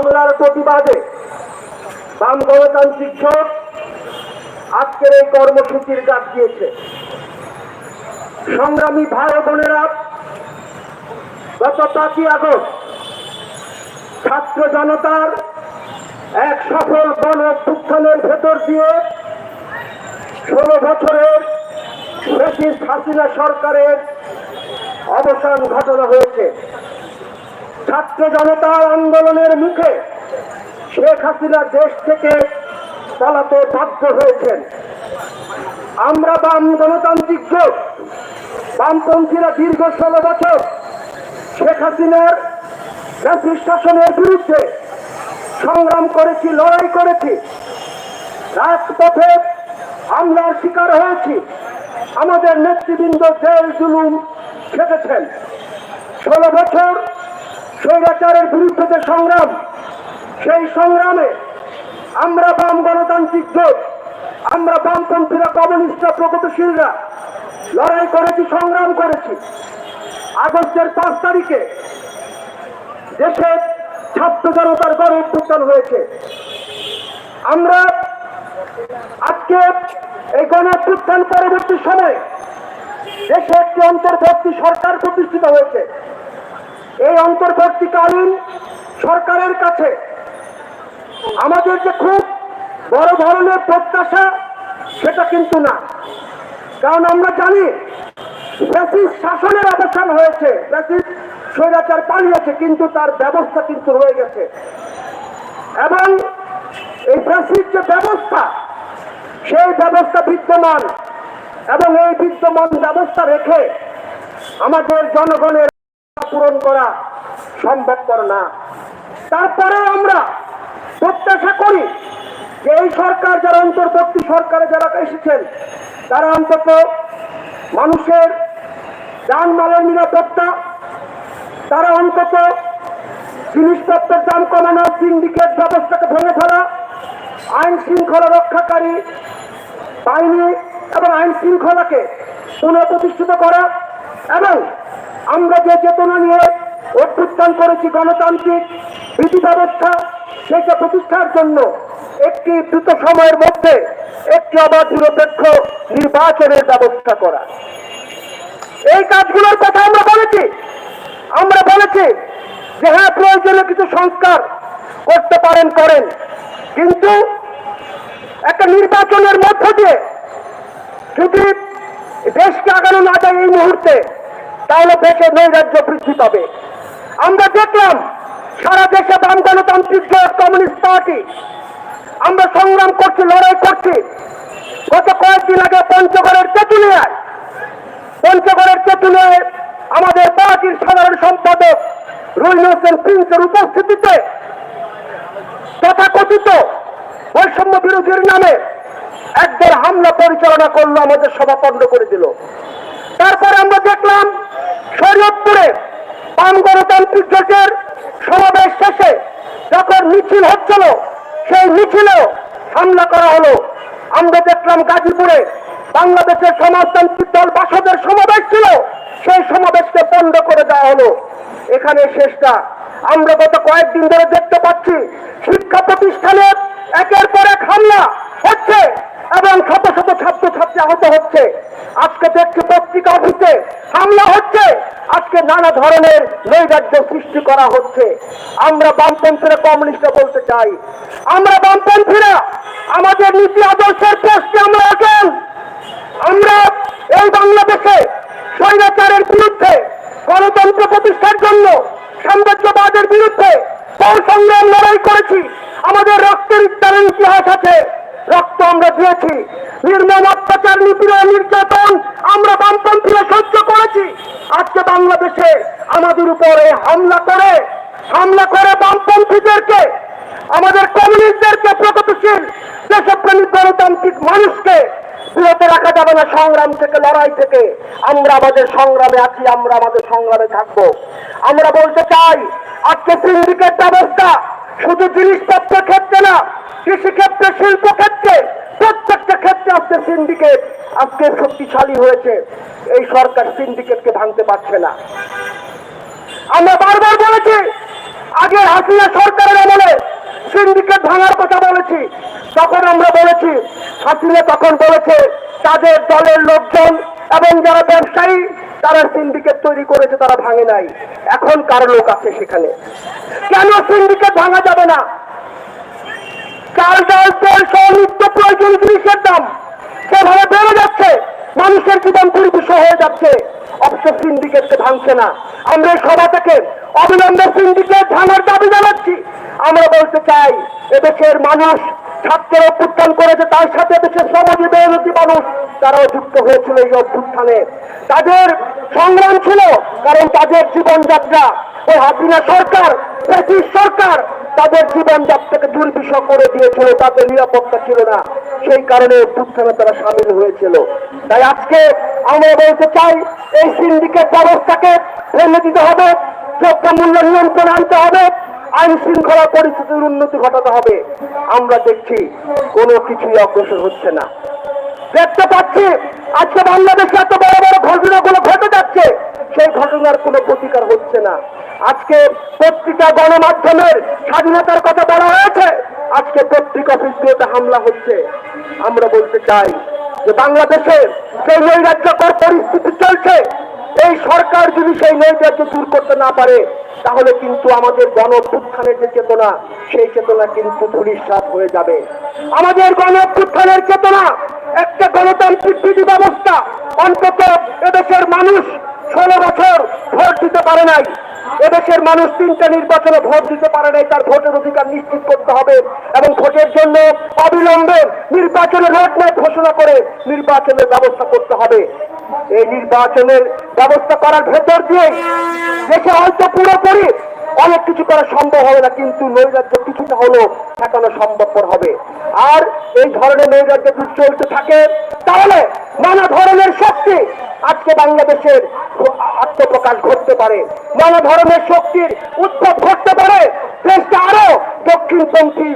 হামলার প্রতিবাদে বাম গণতান্ত্রিক জোট আজকের এই কর্মসূচির ডাক দিয়েছে। সংগ্রামী ভাই বোনেরা, গত পাঁচই আগস্ট ছাত্র জনতার এক সফল গণ অভ্যুত্থানের ভেতর দিয়ে ষোলো বছরের ব্রিটিশ হাসিনা সরকারের অবসান ঘটনা হয়েছে। ছাত্র জনতার আন্দোলনের মুখে শেখ হাসিনা দেশ থেকে পালাতে বাধ্য হয়েছেন। আমরা বাম গণতান্ত্রিক জোট, বামপন্থীরা দীর্ঘ ষোলো বছর শেখ হাসিনার শাসনের বিরুদ্ধে সংগ্রাম করেছি, লড়াই করেছি। রাজপথে হামলার শিকার হয়েছি। আমাদের নেতৃবৃন্দ জেল জুলুম খেটেছেন ষোলো বছর স্বৈরাচারের বিরুদ্ধে যে সংগ্রাম, সেই সংগ্রামে আমরা বাম গণতান্ত্রিক জোট, আমরা বামপন্থীরা কমিউনিস্টরা প্রগতিশীলরা লড়াই করেছি, সংগ্রাম করেছি। আগস্টের পাঁচ তারিখে দেশে ছাত্র জনতার গণ অভ্যুত্থান হয়েছে। আমরা আজকে এই গণ পরবর্তী সময়ে দেশে একটি অন্তর্বর্তী সরকার প্রতিষ্ঠিত হয়েছে। এই অন্তর্বর্তীকালীন সরকারের কাছে আমাদের যে খুব বড় ধরনের প্রত্যাশা, সেটা কিন্তু না। কারণ আমরা জানি ব্যাসিস শাসনের অবসান হয়েছে ব্যাসিস স্বৈরাচার পালিয়েছে, কিন্তু তার ব্যবস্থা কিন্তু রয়ে গেছে। এবং এই ব্যাসিস যে ব্যবস্থা, সেই ব্যবস্থা বিদ্যমান। এবং এই বিদ্যমান ব্যবস্থা রেখে আমাদের জনগণের পূরণ করা সম্ভবপর না। তারপরে আমরা প্রত্যাশা করি যে এই সরকার, যারা অন্তর্বর্তী সরকারে যারা এসেছেন, তারা অন্তত মানুষের যানমালের নিরাপত্তা, তারা অন্তত জিনিসপত্রের দাম কমানো, সিন্ডিকেট ব্যবস্থাকে ভেঙে ফেলা, আইন শৃঙ্খলা রক্ষাকারী বাহিনী এবং আইন শৃঙ্খলাকে পুনঃপ্রতিষ্ঠিত করা এবং আমরা যে চেতনা নিয়ে অভ্যুত্থান করেছি গণতান্ত্রিক বিধি ব্যবস্থা সেটা প্রতিষ্ঠার জন্য একটি দ্রুত সময়ের মধ্যে একটি অবাধ নিরপেক্ষ নির্বাচনের ব্যবস্থা করা। এই কাজগুলোর কথা আমরা বলেছি। আমরা বলেছি যে হ্যাঁ প্রয়োজনীয় কিছু সংস্কার করতে পারেন, করেন। কিন্তু একটা নির্বাচনের মধ্য দিয়ে যদি দেশকে আগানো না যায় এই মুহূর্তে তাহলে দেশে নৈরাজ্য বৃদ্ধি পাবে। আমরা দেখলাম সারা দেশে বাম গণতান্ত্রিক জোট কমিউনিস্ট পার্টি, আমরা সংগ্রাম করছি, লড়াই করছি। গত কয়েকদিন আগে পঞ্চগড়ের তেঁতুলিয়ায় পঞ্চগড়ের তেঁতুলিয়ায় আমাদের পার্টির সাধারণ সম্পাদক রুইন হোসেন প্রিন্সের উপস্থিতিতে তথাকথিত বৈষম্য বিরোধীর নামে একদল হামলা পরিচালনা করল আমাদের সভা বন্ধ করে দিল। তারপরে আমরা দেখলাম শরীয়তপুরে বাম গণতান্ত্রিক জোটের সমাবেশ শেষে যখন মিছিল হচ্ছিল, সেই মিছিলেও হামলা করা হলো। আমরা দেখলাম গাজীপুরে বাংলাদেশের সমাজতান্ত্রিক দল বাসদের সমাবেশ ছিল, সেই সমাবেশকে বন্ধ করে দেওয়া হলো। এখানে শেষটা। আমরা গত কয়েকদিন ধরে দেখতে পাচ্ছি শিক্ষা প্রতিষ্ঠানে একের পর এক হামলা হচ্ছে। এবং শত শত ছাত্র ছাত্রী আহত হচ্ছে। আজকে দেখছি পত্রিকা অফিসে হামলা হচ্ছে। আজকে নানা ধরনের নৈরাজ্য সৃষ্টি করা হচ্ছে। আমরা বামপন্থীরা কমিউনিস্টরা বলতে চাই, আমরা বামপন্থীরা, আমাদের নীতি আদর্শের পোস্টে আমরা আছেন আমরা এই বাংলাদেশে স্বৈরাচারের বিরুদ্ধে, গণতন্ত্র প্রতিষ্ঠার জন্য, সাম্রাজ্যবাদের বিরুদ্ধে সংগ্রাম লড়াই করেছি। আমাদের রক্তের ইত্যাদি ইতিহাস আছে। রক্ত আমরা দিয়েছি। নির্মম অত্যাচার, নিপীড়ন, নির্যাতন আমরা বামপন্থীরা সহ্য করেছি। আজকে বাংলাদেশে আমাদের উপরে হামলা করে হামলা করে বামপন্থীদেরকে, আমাদের কমিউনিস্টদেরকে, প্রগতিশীল দেশপ্রেমিক গণতান্ত্রিক মানুষকে বিরত রাখা যাবে না সংগ্রাম থেকে, লড়াই থেকে। আমরা আমাদের সংগ্রামে আছি, আমরা আমাদের সংগ্রামে থাকব। আমরা বলতে চাই, আজকে সিন্ডিকেট ব্যবস্থা শুধু জিনিসপত্র ক্ষেত্রে না, কৃষিক্ষেত্রে শিল্প ক্ষেত্রে প্রত্যেকটা ক্ষেত্রে আজকে সিন্ডিকেট আজকে শক্তিশালী হয়েছে। এই সরকার সিন্ডিকেটকে ভাঙতে পারছে না। আমরা বারবার বলেছি, আগে হাসিনা সরকারের আমলে সিন্ডিকেট ভাঙার কথা বলেছি। তখন আমরা বলেছি, হাসিনা তখন বলেছে, তাদের দলের লোকজন এবং যারা ব্যবসায়ী তারা সিন্ডিকেট তৈরি করেছে, তারা ভাঙে নাই। এখন কার লোক আছে সেখানে? কেন সিন্ডিকেট ভাঙা যাবে না? চাল ডাল, তেল সহ নিত্য প্রয়োজন জিনিসের দাম সেভাবে বেড়ে যাচ্ছে। মানুষের জীবন দুর্বিষহ হয়ে যাচ্ছে। অথচ সিন্ডিকেটকে ভাঙছে না। আমরা সভা থেকে অবিলম্বে সিন্ডিকেট ভাঙার দাবি জানাচ্ছি। আমরা বলতে চাই, এদেশের মানুষ ছাত্রের অভ্যুত্থান করেছে, তার সাথে দেশের সমাজী মেহনতি মানুষ, তারাও যুক্ত হয়েছিল এই অভ্যুত্থানে। তাদের সংগ্রাম ছিল, কারণ তাদের জীবনযাত্রা, ওই হাসিনা সরকার, ব্রিটিশ সরকার, তাদের জীবনযাত্রাকে দুর্বিষহ করে দিয়েছিল, তাদের নিরাপত্তা ছিল না। সেই কারণে অভ্যুত্থানে তারা সামিল হয়েছিল। তাই আজকে আমরা বলতে চাই, এই সিন্ডিকেট ব্যবস্থাকে ভেঙে দিতে হবে, দ্রব্যমূল্য নিয়ন্ত্রণ আনতে হবে আইন শৃঙ্খলা পরিস্থিতির উন্নতি ঘটাতে হবে। আমরা দেখছি কোনো কিছুই অগ্রসর হচ্ছে না। দেখতে পাচ্ছি, আজকে বাংলাদেশে এত বড় বড় ঘটনাগুলো ঘটে যাচ্ছে। সেই ঘটনার কোনো প্রতিকার হচ্ছে না। আজকে পত্রিকা গণমাধ্যমের স্বাধীনতার কথা বলা হয়েছে। আজকে পত্রিকা অফিসগুলোতে হামলা হচ্ছে। আমরা বলতে চাই যে বাংলাদেশে সেই নৈরাজ্যকর পরিস্থিতি চলছে। এই সরকার যদি সেই নৈরাজ্য দূর করতে না পারে, তাহলে কিন্তু আমাদের গণ যে চেতনা, সেই চেতনা কিন্তু ধূলিসাৎ হয়ে যাবে। আমাদের গণ চেতনা একটা গণতান্ত্রিক বিধি ব্যবস্থা অন্তত এদেশের মানুষ ষোলো বছর ভোট দিতে পারে নাই। এদেশের মানুষ তিনটা নির্বাচনে ভোট দিতে পারে নাই, তার ভোটের অধিকার নিশ্চিত করতে হবে এবং ভোটের জন্য অবিলম্বে নির্বাচনের রোডম্যাপ ঘোষণা করে নির্বাচনের ব্যবস্থা করতে হবে। এই নির্বাচনের ব্যবস্থা করার ভেতর দিয়ে দেশে হয়তো পুরোপুরি অনেক কিছু করা সম্ভব হবে না, কিন্তু নৈরাজ্য কিছুটা হলেও ঠেকানো সম্ভবপর হবে। আর এই ধরনের নৈরাজ্য যদি চলতে থাকে, তাহলে নানা ধরনের শক্তি আজকে বাংলাদেশের আত্মপ্রকাশ ঘটতে পারে। নানা ধরনের শক্তির উদ্ভব ঘটতে পারে। দেশটা আরও দক্ষিণপন্থী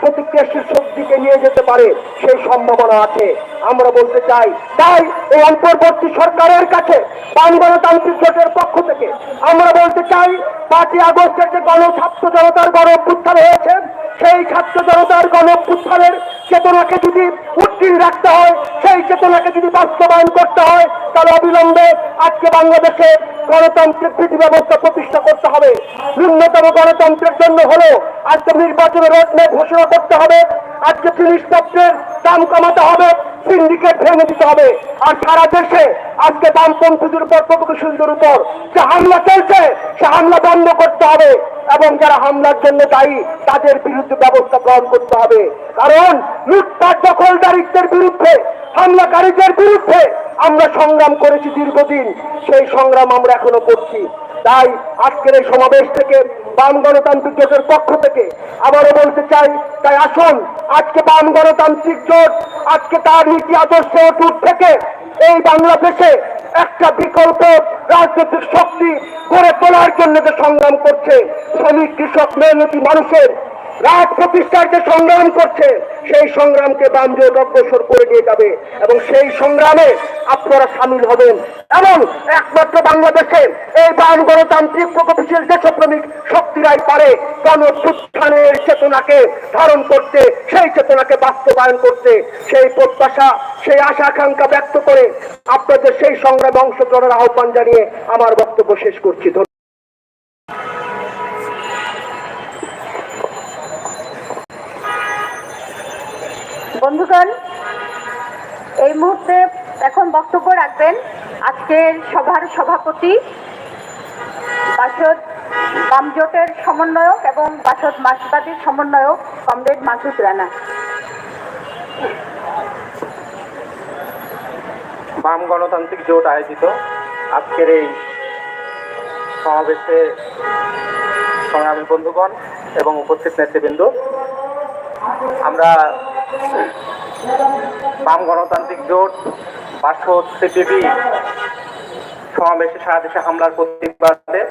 প্রতিক্রিয়াশীল শক্তিকে নিয়ে যেতে পারে, সেই সম্ভাবনা আছে। আমরা বলতে চাই, তাই এই অন্তর্বর্তী সরকারের কাছে বাম গণতান্ত্রিক জোটের পক্ষ থেকে আমরা বলতে চাই পাঁচই আগস্টের যে গণ ছাত্র জনতার গণ অভ্যুত্থান হয়েছে, সেই ছাত্র জনতার গণ অভ্যুত্থানের চেতনাকে যদি উত্তীর্ণ রাখতে হয়, সেই চেতনাকে যদি বাস্তবায়ন করতে হয় তাহলে অবিলম্বে আজকে বাংলাদেশে গণতান্ত্রিক বিধি ব্যবস্থা প্রতিষ্ঠা করতে হবে। ন্যূনতম গণতন্ত্রের জন্য হলো আজকে নির্বাচনের রোডম্যাপ ঘোষণা করতে হবে। আজকে জিনিসপত্রের দাম কমাতে হবে সিন্ডিকেট ভেঙে দিতে হবে। আর সারা দেশে আজকে বামপন্থীদের উপর প্রগতিশীলদের উপর যে হামলা চলছে, সে হামলা বন্ধ করতে হবে এবং যারা হামলার জন্য দায়ী, তাদের বিরুদ্ধে ব্যবস্থা গ্রহণ করতে হবে। কারণ লুটপাট দখলদারিত্বের বিরুদ্ধে, হামলাকারীদের বিরুদ্ধে আমরা সংগ্রাম করেছি দীর্ঘদিন। সেই সংগ্রাম আমরা এখনও করছি। তাই আজকের এই সমাবেশ থেকে বাম গণতান্ত্রিক জোটের পক্ষ থেকে আবারও বলতে চাই, তাই আসুন, আজকে বাম গণতান্ত্রিক জোট, আজকে তার নীতি আদর্শ দূর থেকে এই বাংলাদেশে একটা বিকল্প রাজনৈতিক শক্তি করে তোলার জন্য যে সংগ্রাম করছে, শ্রমিক, কৃষক, মেহনতি মানুষের রাজ প্রতিষ্ঠার যে সংগ্রাম করছে। সেই সংগ্রামকে বাম জোট অগ্রসর করে নিয়ে যাবে এবং সেই সংগ্রামে আপনারা সামিল হবেন। এবং একমাত্র বাংলাদেশে এই বাম গণতান্ত্রিক প্রগতিশীল দেশপ্রেমিক শক্তিরাই পারে গণপুত্থানের চেতনাকে ধারণ করতে, সেই চেতনাকে বাস্তবায়ন করতে। সেই প্রত্যাশা, সেই আশা, আকাঙ্ক্ষা ব্যক্ত করে আপনাদের সেই সংগ্রামে অংশগ্রহণের আহ্বান জানিয়ে আমার বক্তব্য শেষ করছি। বন্ধুগণ, এই মুহূর্তে এখন বক্তব্য রাখবেন আজকের সভার সভাপতি, বাসদ বামজোটের সমন্বয়ক এবং বাসদ মার্ক্সবাদীর সমন্বয়ক কমরেড মাসুদ রানা। বাম গণতান্ত্রিক জোট আয়োজিত আজকের এই সমাবেশে সংগ্রামী বন্ধুগণ এবং উপস্থিত নেতৃবৃন্দ, আমরা বাম গণতান্ত্রিক জোট বাসদ সিপিবি সমাবেশে সারা দেশে হামলার প্রতিবাদে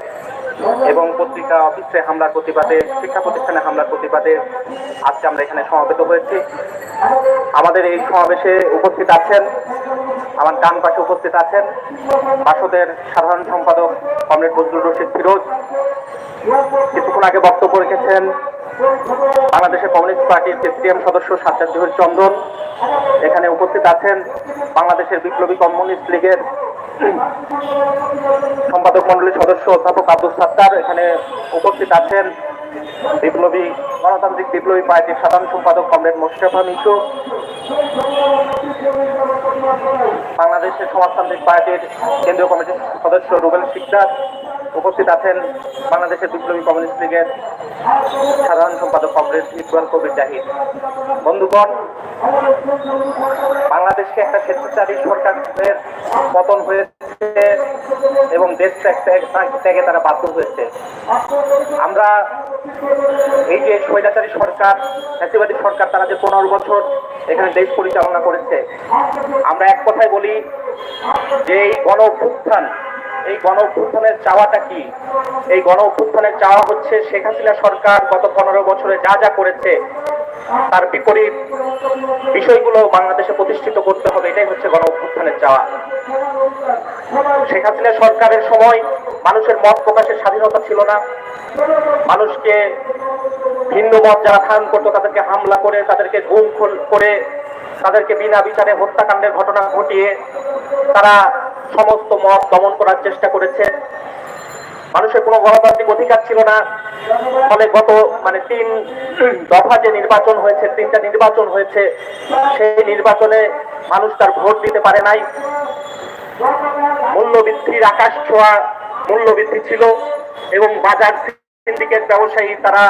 এবং পত্রিকা অফিসে হামলার প্রতিবাদে, শিক্ষা প্রতিষ্ঠানে হামলার প্রতিবাদে আজকে আমরা এখানে সমাবেত হয়েছি। আমাদের এই সমাবেশে উপস্থিত আছেন, আমার ডান পাশে উপস্থিত আছেন বাসদের সাধারণ সম্পাদক কমরেড বজরুল রশিদ ফিরোজ। কিছুক্ষণ আগে বক্তব্য রেখেছেন বাংলাদেশের কমিউনিস্ট পার্টির প্রেসিডিয়াম সদস্য সাজ্জাদ জহির চন্দন। এখানে উপস্থিত আছেন বাংলাদেশের বিপ্লবী কমিউনিস্ট লীগের সম্পাদক মন্ডলীর সদস্য অধ্যাপক আব্দুল সাত্তার। এখানে উপস্থিত আছেন বিপ্লবী, গণতান্ত্রিক বিপ্লবী পার্টির সাধারণ সম্পাদক কমরেড মোশারফা মিশু বাংলাদেশের সমাজতান্ত্রিক পার্টির কেন্দ্রীয় কমিটির সদস্য রুবেল শিকদার। উপস্থিত আছেন বাংলাদেশের বিপ্লবী কমিউনিস্ট লীগের সাধারণ সম্পাদক কংগ্রেস ইকবাল কবির জাহিদ। বন্ধুগণ বাংলাদেশে একটা স্বেচ্ছাচারী সরকারের পতন হয়েছে এবং দেশ ত্যাগে তারা বাধ্য হয়েছে। আমরা এই যে স্বৈরাচারী সরকার ফ্যাসিবাদী সরকার, তারা যে পনেরো বছর এখানে দেশ পরিচালনা করেছে, আমরা এক কথায় বলি যে এই গণ অভ্যুত্থান এই গণ অভ্যুত্থানের চাওয়াটা কি? এই গণ অভ্যুত্থানের চাওয়া হচ্ছে শেখ হাসিনা সরকার গত পনেরো বছরে যা যা করেছে, তার বিপরীত বিষয়গুলো বাংলাদেশে প্রতিষ্ঠিত করতে হবে, এটাই হচ্ছে গণ অভ্যুত্থানের চাওয়া। শেখ হাসিনা সরকারের সময় মানুষের মত প্রকাশের স্বাধীনতা ছিল না। মানুষকে ভিন্ন মত যারা ধারণ করতো, তাদেরকে হামলা করে, তাদেরকে খুন করে, তাদেরকে বিনা বিচারে হত্যাকাণ্ডের ঘটনা ঘটিয়ে তারা সমস্ত মত দমন করার চেষ্টা করেছে। মানুষের কোনো গণতান্ত্রিক অধিকার ছিল না। ফলে গত মানে তিন দফা যে নির্বাচন হয়েছে, তিনটা নির্বাচন হয়েছে, সেই নির্বাচনে মানুষ তার ভোট দিতে পারে নাই। মূল্যবৃদ্ধির আকাশ ছোঁয়া মূল্যবৃদ্ধি ছিল এবং বাজার সিন্ডিকেট ব্যবসায়ী তারা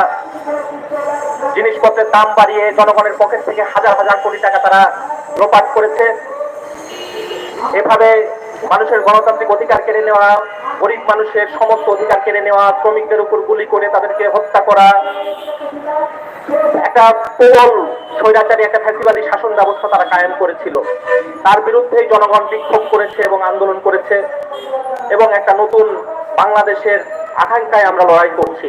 জিনিসপত্রের দাম বাড়িয়ে জনগণের পকেট থেকে হাজার হাজার কোটি টাকা তারা লোপাট করেছে। এভাবে মানুষের গণতান্ত্রিক অধিকার কেড়ে নেওয়া, গরিব মানুষের সমস্ত অধিকার কেড়ে নেওয়া, শ্রমিকদের উপর গুলি করে তাদেরকে হত্যা করা, একটা প্রবল স্বৈরাচারী, একটা ফ্যাসিবাদী শাসন ব্যবস্থা তারা কায়েম করেছিল। তার বিরুদ্ধেই জনগণ বিক্ষোভ করেছে এবং আন্দোলন করেছে এবং একটা নতুন বাংলাদেশের আকাঙ্ক্ষায় আমরা লড়াই করছি।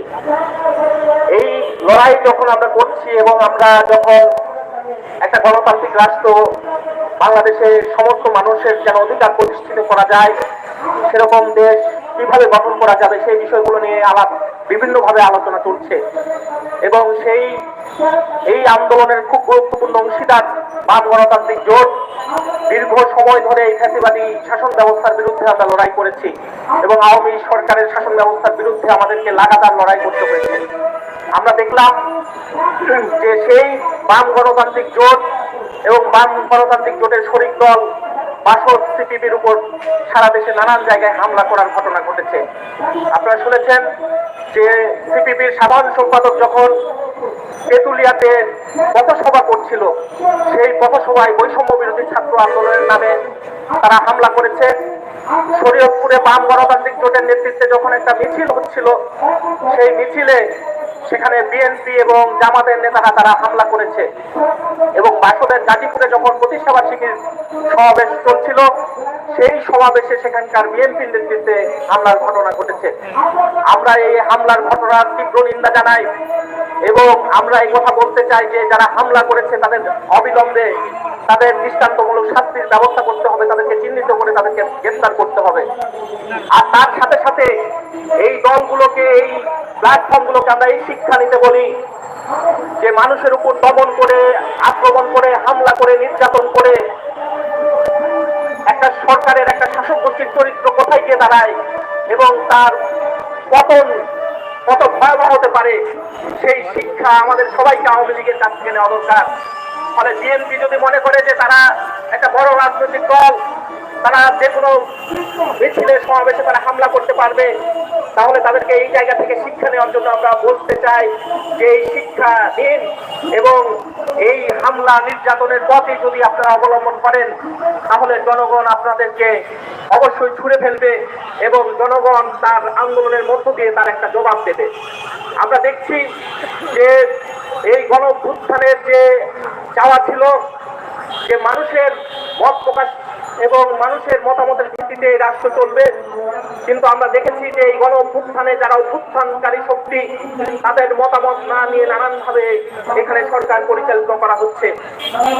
এই লড়াই যখন আমরা করছি এবং আমরা যখন একটা গণতান্ত্রিক রাষ্ট্র বাংলাদেশের সমস্ত মানুষের যেন অধিকার প্রতিষ্ঠিত করা যায়, সেরকম দেশ কীভাবে গঠন করা যাবে সেই বিষয়গুলো নিয়ে আলাপ বিভিন্নভাবে আলোচনা চলছে। এবং সেই, এই আন্দোলনের খুব গুরুত্বপূর্ণ অংশীদার বাম গণতান্ত্রিক জোট দীর্ঘ সময় ধরে এই ফ্যাসিবাদী শাসন ব্যবস্থার বিরুদ্ধে আমরা লড়াই করেছি এবং আওয়ামী সরকারের শাসন ব্যবস্থার বিরুদ্ধে আমাদেরকে লাগাতার লড়াই করতে হয়েছে। আমরা দেখলাম যে সেই বাম গণতান্ত্রিক জোট এবং বাম গণতান্ত্রিক জোটের শরিক দল বাসদ সিপিবির উপর সারা দেশে নানান জায়গায় হামলা করার ঘটনা ঘটেছে। আপনারা শুনেছেন যে সিপিবির সাধারণ সম্পাদক যখন তেঁতুলিয়াতে পথসভা করছিল, সেই পথসভায় বৈষম্য বিরোধী ছাত্র আন্দোলনের নামে তারা হামলা করেছে। শরীয়তপুরে বাম গণতান্ত্রিক জোটের নেতৃত্বে যখন একটা মিছিল হচ্ছিল, সেই মিছিলে সেখানে বিএনপি এবং জামাতের নেতারা তারা হামলা করেছে। এবং বাসদের গাজীপুরে যখন প্রতিষ্ঠাবার্ষিকীর সমাবেশ চলছিল, সেই সমাবেশে সেখানকার বিএনপি নেতৃত্বে হামলার ঘটনা ঘটেছে। আমরা এই হামলার ঘটনার তীব্র নিন্দা জানাই এবং আমরা এই কথা বলতে চাই যে যারা হামলা করেছে, তাদের অবিলম্বে তাদের দৃষ্টান্তমূলক শাস্তির ব্যবস্থা করতে হবে, তাদেরকে চিহ্নিত করে তাদেরকে গ্রেফতার করতে হবে। আর তার সাথে সাথে এই দলগুলোকে, এই প্ল্যাটফর্মগুলোকে আমরা এই শিক্ষা নিতে বলি যে মানুষের উপর দমন করে, আক্রমণ করে, হামলা করে, নির্যাতন করে একটা সরকারের, একটা শাসক গোষ্ঠীর চরিত্র কোথায় গিয়ে দাঁড়ায় এবং তার পতন কত ভয়াবহ হতে পারে, সেই শিক্ষা আমাদের সবাইকে আওয়ামী লীগের কাছ থেকে নেওয়া দরকার। ফলে বিএনপি যদি মনে করে যে তারা একটা বড় রাজনৈতিক দল, তারা যে কোনো মিছিলে সমাবেশে তারা হামলা করতে পারবে, তাহলে তাদেরকে এই জায়গা থেকে শিক্ষা নেওয়ার জন্য আমরা বলতে চাই যে এই শিক্ষা দিন এবং এই হামলা নির্যাতনের পথে যদি আপনারা অবলম্বন করেন, তাহলে জনগণ আপনাদেরকে অবশ্যই ছুড়ে ফেলবে এবং জনগণ তার আন্দোলনের মধ্য দিয়ে তার একটা জবাব দেবে। আমরা দেখছি যে এই গণ যে চাওয়া ছিল যে মানুষের মত প্রকাশ এবং মানুষের মতামতের ভিত্তিতে এই রাষ্ট্র চলবে। কিন্তু আমরা দেখেছি যে এই গণ অভ্যুত্থানে যারা অভ্যুত্থানকারী শক্তি, তাদের মতামত না নিয়ে নানানভাবে এখানে সরকার পরিচালিত করা হচ্ছে।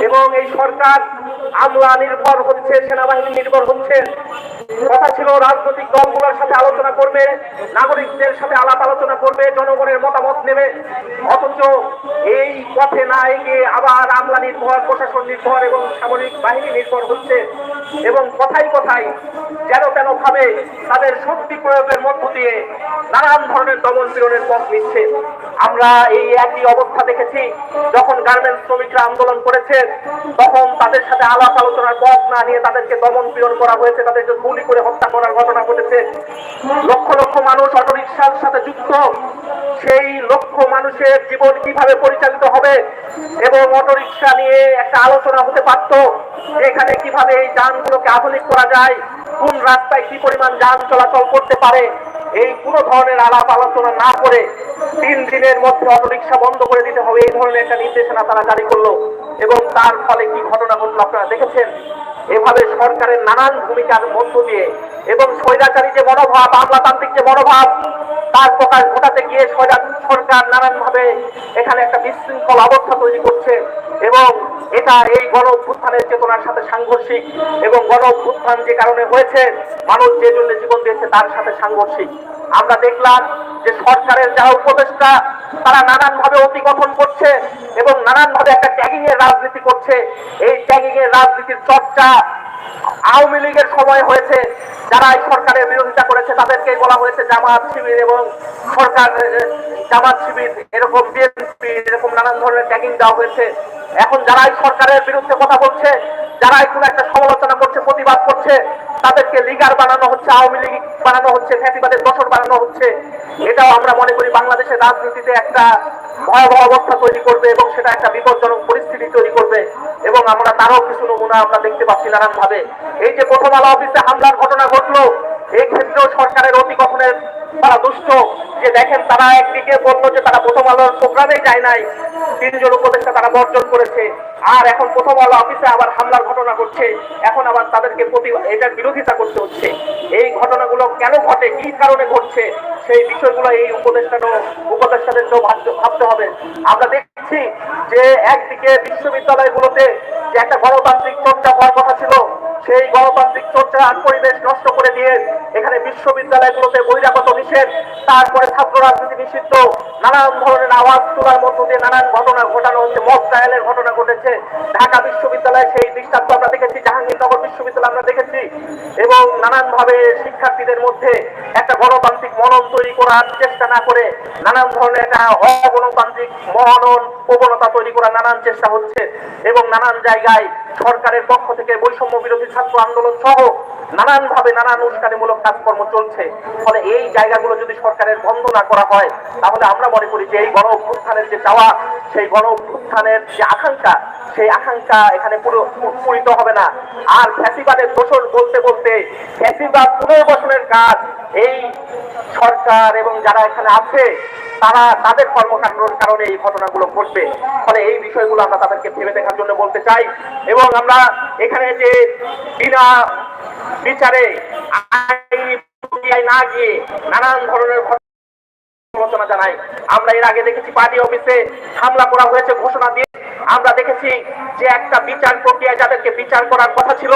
এবং এই সরকার আমলা নির্ভর হচ্ছে, সেনাবাহিনী নির্ভর হচ্ছে। কথা ছিল, রাজনৈতিক দলগুলোর সাথে আলোচনা করবে, নাগরিকদের সাথে আলাপ আলোচনা করবে, জনগণের মতামত নেবে। অথচ এই পথে না এগিয়ে আবার আমলা নির্ভর, প্রশাসন নির্ভর এবং সামরিক বাহিনী নির্ভর হচ্ছে। এবং কথাই কথাই যেন কেন ভাবে তাদের শক্তি প্রয়োগের মধ্য দিয়ে নানান ধরনের দমন পীড়নের পথ নিচ্ছে। আমরা এই একই অবস্থা দেখেছি। যখন গার্মেন্টস শ্রমিকরা আন্দোলন করেছে, তখন তাদের সাথে আলাপ আলোচনার পথ না নিয়ে তাদেরকে দমন পীড়ন করা হয়েছে তাদেরকে গুলি করে হত্যা করার ঘটনা ঘটেছে। লক্ষ লক্ষ মানুষ অটোরিকশার সাথে যুক্ত। সেই লক্ষ মানুষের জীবন কীভাবে পরিচালিত হবে এবং অটোরিকশা নিয়ে একটা আলোচনা হতে পারত? এখানে কীভাবে এই যানগুলোকে আধুনিক করা যায়? কোন রাস্তায় কি পরিমাণ যান চলাচল করতে পারে, এই কোনো ধরনের আলাপ আলোচনা না করে তিন দিনের মধ্যে অটোরিকশা বন্ধ করে দিতে হবে, এই ধরনের একটা নির্দেশনা তারা জারি করল। এবং তার ফলে কি ঘটনা ঘটলো আপনারা দেখেছেন? এভাবে সরকারের নানান ভূমিকার মধ্য দিয়ে এবং স্বৈরাচারী যে মনোভাব, আমলাতান্ত্রিক যে মনোভাব, তার প্রকাশ ঘটাতে গিয়ে সরকার নানানভাবে এখানে একটা বিশৃঙ্খল অবস্থা তৈরি করছে এবং এটা এই গণ অভ্যুত্থানের চেতনার সাথে সাংঘর্ষিক এবং গণ অভ্যুত্থান যে কারণে হয়েছে, মানুষ যে জন্য জীবন দিয়েছে তার সাথে সাংঘর্ষিক। আমরা দেখলাম যে সরকারের যারা উপদেষ্টা, তারা নানান ভাবে অতিগঠন করছে এবং নানান ভাবে একটা ট্যাগিং এর রাজনীতি করছে। এই ট্যাগিং এর রাজনীতির চর্চা আওয়ামী লীগের সময় হয়েছে। যারা এই সরকারের বিরোধিতা করেছে তাদেরকে বলা হয়েছে জামাত শিবির এবং সরকার জামাত শিবির, এরকম বিএনপি এরকম নানান ধরনের ট্যাগিং দেওয়া হয়েছে। এখন যারা এই সরকারের বিরুদ্ধে কথা বলছে যারা কোনো একটা সমালোচনা করছে, প্রতিবাদ করছে তাদেরকে লিগার বানানো হচ্ছে, আওয়ামী লীগ বানানো হচ্ছে, ফ্যাসিবাদের দশর বানানো হচ্ছে। এটাও আমরা মনে করি বাংলাদেশের রাজনীতিতে একটা ভয়াবহ অবস্থা তৈরি করবে এবং সেটা একটা বিপজ্জনক পরিস্থিতি তৈরি করবে এবং আমরা তারও কিছু নমুনা আমরা দেখতে পাচ্ছি নানান ভাবে এই যে প্রথম আলো অফিসে হামলার ঘটনা ঘটলো, এই ক্ষেত্রেও সরকারের অতি গঠনের তারা দুষ্ট। যে দেখেন তারা একদিকে বলল যে তারা প্রথম আলোর প্রোগ্রামে যায় নাই, তিনজন উপদেষ্টা তারা বর্জন করেছে। আর এখন প্রথম আলো অফিসে আবার হামলার ঘটনা ঘটছে, এখন আবার তাদেরকে প্রতি এটার বিরোধিতা করতে হচ্ছে। এই ঘটনাগুলো কেন ঘটে? কি কারণে ঘটছে? সেই বিষয়গুলো এই উপদেষ্টা উপদেষ্টাদেরকেও ভাবতে- হবে। আমরা দেখছি যে একদিকে বিশ্ববিদ্যালয়গুলোতে যে একটা গণতান্ত্রিক চর্চা হওয়ার কথা ছিল, সেই গণতান্ত্রিক চর্চার পরিবেশ নষ্ট করে দিয়ে এখানে বিশ্ববিদ্যালয়গুলোতে বহিরাগত নিষেধ, তারপরে ছাত্র রাজনীতি নিষিদ্ধ, নানান ধরনের আওয়াজ তোলার মধ্য দিয়ে নানান ঘটনা ঘটানো হচ্ছে, মব ট্রায়ালের ঘটনা ঘটেছে। ঢাকা বিশ্ববিদ্যালয়ে সেই দৃষ্টান্ত আমরা দেখেছি, জাহাঙ্গীরনগর বিশ্ববিদ্যালয় আমরা দেখেছি এবং নানান ভাবে শিক্ষার্থীদের মধ্যে একটা গণতান্ত্রিক মনন তৈরি করার চেষ্টা না করে নানান ধরনের একটা অগণতান্ত্রিক মনন প্রবণতা তৈরি করার নানান চেষ্টা হচ্ছে এবং নানান জায়গায় সরকারের পক্ষ থেকে বৈষম্য বিরোধী ছাত্র আন্দোলন সহ নানান ভাবে নানান উস্কানিমূলক কাজকর্ম চলছে। ফলে এই জায়গাগুলো যদি সরকারের বন্ধ না করা হয়, তাহলে আমরা মনে করি যে এই গণ অভ্যুত্থানের যে চাওয়া, সেই গণ অভ্যুত্থানের যে আকাঙ্ক্ষা, সেই আকাঙ্ক্ষা এখানে পুরো পূরিত হবে না। আর ফ্যাসিবাদের দোষর বলতে বলতে ফ্যাসিবাদ পুনর্বাসনের কাজ এই সরকার এবং যারা এখানে আছে, তারা তাদের কর্মকাণ্ডের কারণে এই ঘটনাগুলো ঘটবে। ফলে এই বিষয়গুলো আমরা তাদেরকে ভেবে দেখার জন্য বলতে চাই। এবং আমরা এখানে যে বিনা বিচারে না গিয়ে নানান ধরনের ঘটনা জানাই আমরা এর আগে দেখেছি পার্টি অফিসে হামলা করা হয়েছে, ঘোষণা দিয়ে। আমরা দেখেছি যে একটা বিচার প্রক্রিয়া যাদেরকে বিচার করার কথা ছিল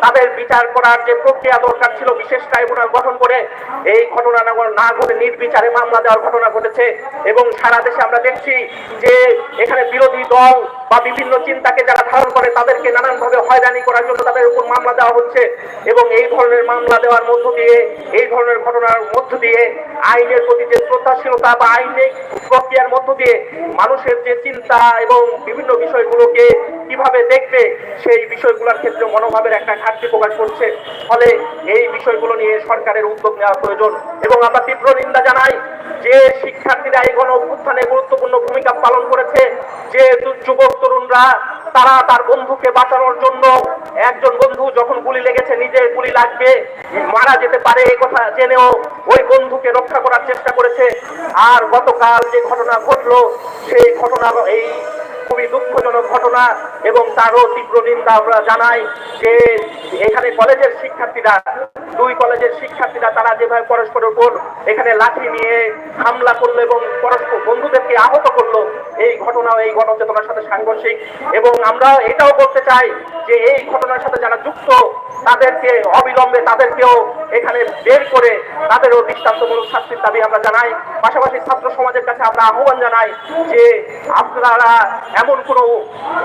তাদের বিচার করার যে প্রক্রিয়া দরকার ছিল, বিশেষ ট্রাইব্যুনাল গঠন করে এই ঘটনা না- ঘটে নির্বিচারে মামলা দেওয়ার ঘটনা ঘটেছে এবং সারা দেশে আমরা দেখছি যে এখানে বিরোধী দল বা বিভিন্ন চিন্তাকে যারা ধারণ করে, তাদেরকে নানানভাবে হয়রানি করার জন্য তাদের উপর মামলা দেওয়া হচ্ছে এবং এই ধরনের মামলা দেওয়ার মধ্য দিয়ে, এই ধরনের ঘটনার মধ্য দিয়ে আইনের প্রতি যে শ্রদ্ধাশীলতা বা আইনের প্রক্রিয়ার মধ্য দিয়ে মানুষের যে চিন্তা এবং বিভিন্ন বিষয়গুলোকে কীভাবে দেখবে সেই বিষয়গুলোর ক্ষেত্রে মনোভাবের একটা ঘাটতি প্রকাশ করছে? ফলে এই বিষয়গুলো নিয়ে সরকারের উদ্যোগ নেওয়া প্রয়োজন। এবং আমরা তীব্র নিন্দা জানাই যে শিক্ষার্থীরা এই গণ অভ্যুত্থানে গুরুত্বপূর্ণ ভূমিকা পালন করেছে। যে যুবক, তরুণরা, তারা তার বন্ধুকে বাঁচানোর জন্য একজন বন্ধু যখন গুলি লেগেছে, নিজে গুলি লাগবে, মারা যেতে পারে এই কথা জেনেও ওই বন্ধুকে রক্ষা করার চেষ্টা করেছে। আর গতকাল যে ঘটনা ঘটলো, সেই ঘটনা এই খুবই দুঃখজনক ঘটনা এবং তারও তীব্র নিন্দা আমরা জানাই যে এখানে কলেজের শিক্ষার্থীরা, দুই কলেজের শিক্ষার্থীরা তারা যেভাবে পরস্পরের উপর এখানে লাঠি নিয়ে হামলা করল এবং পরস্পর বন্ধুদেরকে আহত করল, এই ঘটনাও, এই গণচেতনার সাথে সাংঘর্ষিক এবং আমরা এটাও বলতে চাই যে এই ঘটনার সাথে যারা যুক্ত, তাদেরকে অবিলম্বে তাদেরকেও এখানে বের করে তাদেরও দৃষ্টান্তমূলক শাস্তির দাবি আমরা জানাই। পাশাপাশি ছাত্র সমাজের কাছে আমরা আহ্বান জানাই যে আপনারা এমন কোনো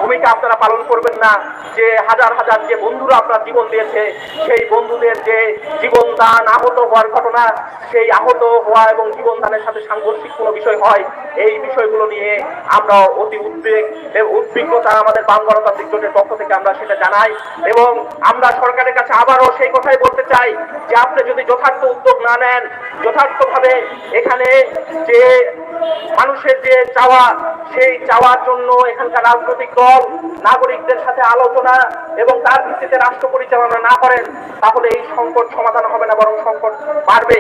ভূমিকা আপনারা পালন করবেন না যে হাজার হাজার যে বন্ধুরা আপনার জীবন দিয়েছে, সেই বন্ধুদের যে জীবন দান আহত হওয়ার ঘটনা, সেই আহত হওয়া এবং জীবন দানের সাথে সাংঘর্ষিক কোনো বিষয় হয়, এই বিষয়গুলো নিয়ে আমরা অতি উদ্বেগ উদ্বিগ্নতা আমাদের বাম গণতান্ত্রিক জোটের পক্ষ থেকে আমরা সেটা জানাই এবং আমরা সরকারের কাছে আবারও সেই কথাই বলতে চাই যে আপনি যদি যথার্থ উদ্যোগ না নেন, যথার্থভাবে এখানে যে মানুষের যে চাওয়া সেই চাওয়ার জন্য এখানকার রাজনৈতিক দল, নাগরিকদের সাথে আলোচনা এবং তার ভিত্তিতে রাষ্ট্র পরিচালনা না করেন, তাহলে এই সংকট সমাধান হবে না, বরং সংকট বাড়বে।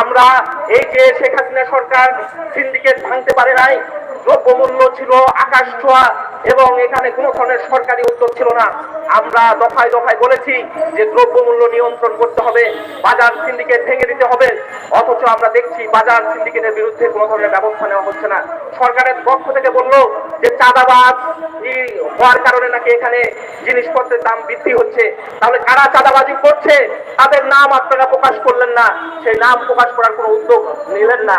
আমরা এই যে শেখ হাসিনা সরকার সিন্ডিকেট ভাঙতে পারে নাই দ্রব্যমূল্য ছিল, আকাশ ছোঁয়া, এবং এখানে কোনো ধরনের সরকারি উদ্যোগ ছিল না। আমরা দফায় দফায় বলেছি যে দ্রব্যমূল্য নিয়ন্ত্রণ করতে হবে, বাজার সিন্ডিকেট ভেঙে দিতে হবে, অথচ আমরা দেখছি বাজার সিন্ডিকেটের বিরুদ্ধে কোনো ধরনের ব্যবস্থা নেওয়া হচ্ছে না। সরকারের পক্ষ থেকে বলল যে চাঁদাবাজ হওয়ার কারণে নাকি এখানে জিনিসপত্রের দাম বৃদ্ধি হচ্ছে। তাহলে কারা চাঁদাবাজি করছে? তাদের নাম আপনারা প্রকাশ করলেন না। সেই নাম প্রকাশ করার কোনো উদ্যোগ নিলেন না।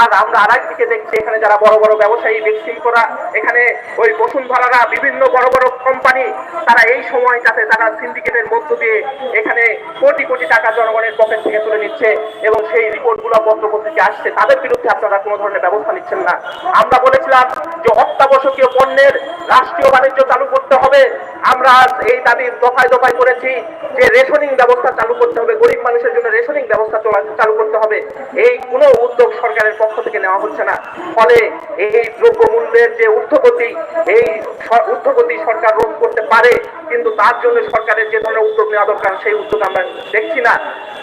আর আমরা আর দিকে দেখছি, এখানে যারা বড় বড় ব্যবসায়ী ব্যক্তিরা এখানে ওই বসুন্ধরারা বিভিন্ন বড় বড় কোম্পানি তারা এই সময়টাতে তারা সিন্ডিকেটের মধ্য দিয়ে এখানে কোটি কোটি টাকা জনগণের পকেট থেকে তুলে নিচ্ছে এবং সেই রিপোর্টগুলো পত্রপত্রিকা আসছে, তাদের বিরুদ্ধে আপনারা কোনো ধরনের ব্যবস্থা নিচ্ছেন না। আমরা বলেছিলাম যে অত্যাবশ্যকীয় পণ্যের রাষ্ট্রীয় বাণিজ্য চালু করতে হবে। আমরা এই দাবি দফায় দফায় করেছি যে রেশনিং ব্যবস্থা চালু করতে হবে, গরিব মানুষের জন্য রেশনিং ব্যবস্থা চালু করতে হবে। এই কোনো উদ্যোগ সরকারের পক্ষ থেকে নেওয়া হচ্ছে না। ফলে এই দ্রব্যমূল্যের যে ঊর্ধ্বগতি এই ঊর্ধ্বগতি সরকার রোধ করতে পারে কিন্তু তার জন্য সরকারের যে ধরনের উদ্যোগ নেওয়া দরকার, সেই উদ্যোগ আমরা দেখছি না।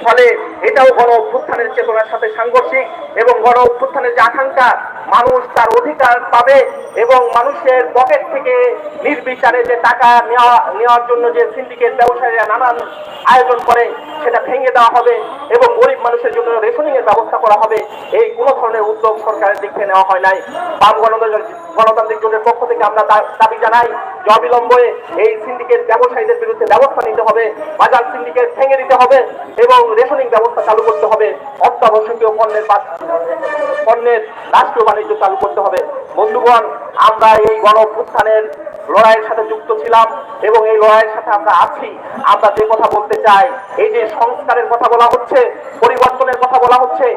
ফলে এটাও গণ অভ্যুত্থানের চেতনার সাথে সাংঘর্ষিক এবং গণ অভ্যুত্থানের যে আকাঙ্ক্ষা, মানুষ তার অধিকার পাবে এবং মানুষের পকেট থেকে নির্বিচারে যে টাকা নেওয়া, নেওয়ার জন্য যে সিন্ডিকেট ব্যবসায়ীরা নানান আয়োজন করে, সেটা ভেঙে দেওয়া হবে এবং গরিব মানুষের জন্য রেশনিং এর ব্যবস্থা করা হবে। এই কোনো ধরনের উদ্যোগ সরকারের দিক থেকে নেওয়া হয় নাই। বাম গণতান্ত্রিক জোটের পক্ষ থেকে আমরা দাবি জানাই যে অবিলম্বে এই সিন্ডিকেট ব্যবসায়ীদের বিরুদ্ধে ব্যবস্থা নিতে হবে, বাজার সিন্ডিকেট ভেঙে দিতে হবে এবং রেশনিং ব্যবস্থা চালু করতে হবে, অত্যাবশ্যকীয় পণ্যের পণ্যের রাষ্ট্রীয় বাণিজ্য চালু করতে হবে। বন্ধুগণ আমরা এই গণ লড়াইয়ের সাথে যুক্ত ছিলাম এবং এই লড়াইয়ের সাথে আমরা আছি। আমরা যে কথা বলতে চাই, এই যে সংস্কারের কথা বলা হচ্ছে, পরিবর্তনের কথা বলা হচ্ছে,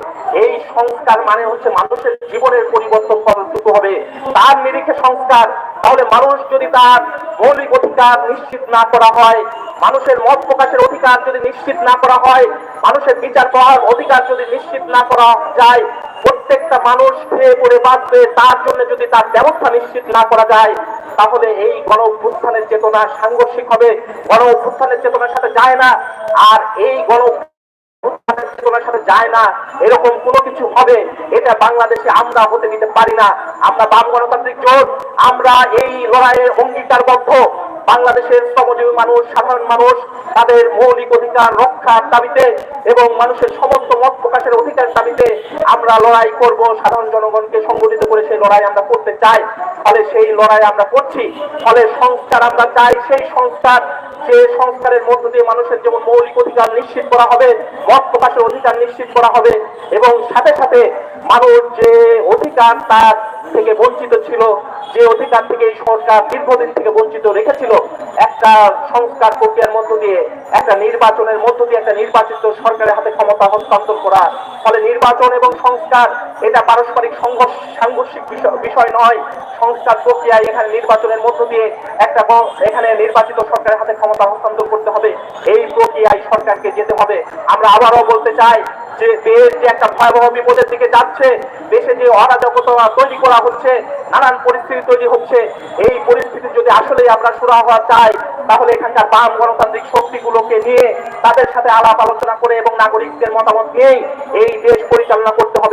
এই সংস্কার মানে হচ্ছে মানুষের জীবনের পরিবর্তন কতটুকু হবে। তার নিরিখে সংস্কার, তাহলে মানুষ যদি তার মৌলিক অধিকার নিশ্চিত না করা হয়, মানুষের মত প্রকাশের অধিকার যদি নিশ্চিত না করা হয়, মানুষের বিচার করার অধিকার যদি নিশ্চিত না করা যায় প্রত্যেকটা মানুষ খেয়ে পড়ে বাঁচবে, তার জন্য যদি তার ব্যবস্থা নিশ্চিত না করা যায়, তাহলে এই গণ অভ্যুত্থানের চেতনা সাংঘর্ষিক হবে। গণ অভ্যুত্থানের চেতনার সাথে যায় না, আর এই গণ চেতনার সাথে যায় না, এরকম কোনো কিছু হবে, এটা বাংলাদেশে আমরা হতে দিতে পারি না। আমরা বাম গণতান্ত্রিক জোট, আমরা এই লড়াইয়ের অঙ্গীকারবদ্ধ। বাংলাদেশের শ্রমজীবী মানুষ, সাধারণ মানুষ, তাদের মৌলিক অধিকার রক্ষার দাবিতে এবং মানুষের সমস্ত মত প্রকাশের অধিকার দাবিতে আমরা লড়াই করব। সাধারণ জনগণকে সংগঠিত করে সেই লড়াই আমরা করতে চাই। ফলে সেই লড়াই আমরা করছি। ফলে সংস্কার আমরা চাই। সেই সংস্কার, যে সংস্কারের মধ্য দিয়ে মানুষের যেমন মৌলিক অধিকার নিশ্চিত করা হবে, মত প্রকাশের অধিকার নিশ্চিত করা হবে এবং সাথে সাথে মানুষ যে অধিকার তার থেকে বঞ্চিত ছিল, যে অধিকার থেকে এই সরকার দীর্ঘদিন থেকে বঞ্চিত রেখেছিল, একটা সংস্কার প্রক্রিয়ার মধ্য দিয়ে একটা নির্বাচনের মধ্য দিয়ে একটা নির্বাচিত সরকারের হাতে ক্ষমতা হস্তান্তর করা। ফলে নির্বাচন এবং সংস্কার, এটা পারস্পরিক সংঘর্ষ, সাংঘর্ষিক বিষয়- বিষয় নয়। সংস্কার প্রক্রিয়ায় এখানে নির্বাচনের মধ্য দিয়ে একটা এখানে নির্বাচিত সরকারের হাতে ক্ষমতা হস্তান্তর করতে হবে। এই প্রক্রিয়ায় সরকারকে যেতে হবে। আমরা আবারও বলতে চাই যে দেশ যে একটা ভয়াবহ বিপদের দিকে যাচ্ছে, দেশে যে অরাজকতা তৈরি করা হচ্ছে নানান পরিস্থিতি তৈরি হচ্ছে। এই পরিস্থিতি যদি আসলেই আমরা সুরা হওয়া চাই, তাহলে এখানকার বাম গণতান্ত্রিক শক্তিগুলোকে নিয়ে তাদের সাথে আলাপ আলোচনা করে এবং নাগরিকদের মতামত নিয়েই এই দেশ পরিচালনা করতে হবে।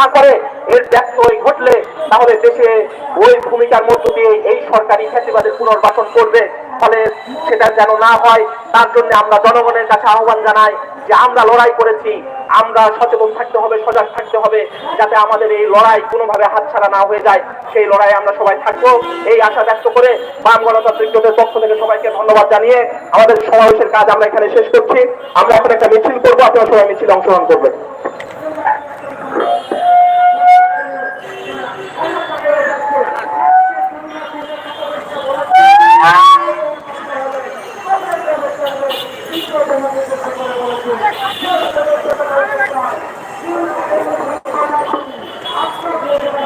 না করে এর ব্যর্থ হয়ে ঘটলে, তাহলে দেশে ওই ভূমিকার মধ্য দিয়ে এই সরকারি ফ্যাসিবাদের পুনর্বাসন করবে। ফলে সেটা যেন না হয়, তার জন্য আমরা জনগণের কাছে আহ্বান জানাই যে আমরা লড়াই করেছি, আমরা সচেতন থাকতে হবে, সজাগ থাকতে হবে, যাতে আমাদের এই লড়াই কোনোভাবে হাতছাড়া না হয়ে যায়। সেই লড়াই আমরা সবাই থাকব। এই আশা ব্যক্ত করে বাম গণতান্ত্রিক জোটের পক্ষ থেকে সবাইকে ধন্যবাদ জানিয়ে আমাদের সমাবেশের কাজ আমরা এখানে শেষ করছি। আমরা এখন একটা মিছিল করব, আপনারা সবাই মিছিলে অংশগ্রহণ করবেন। Thank you.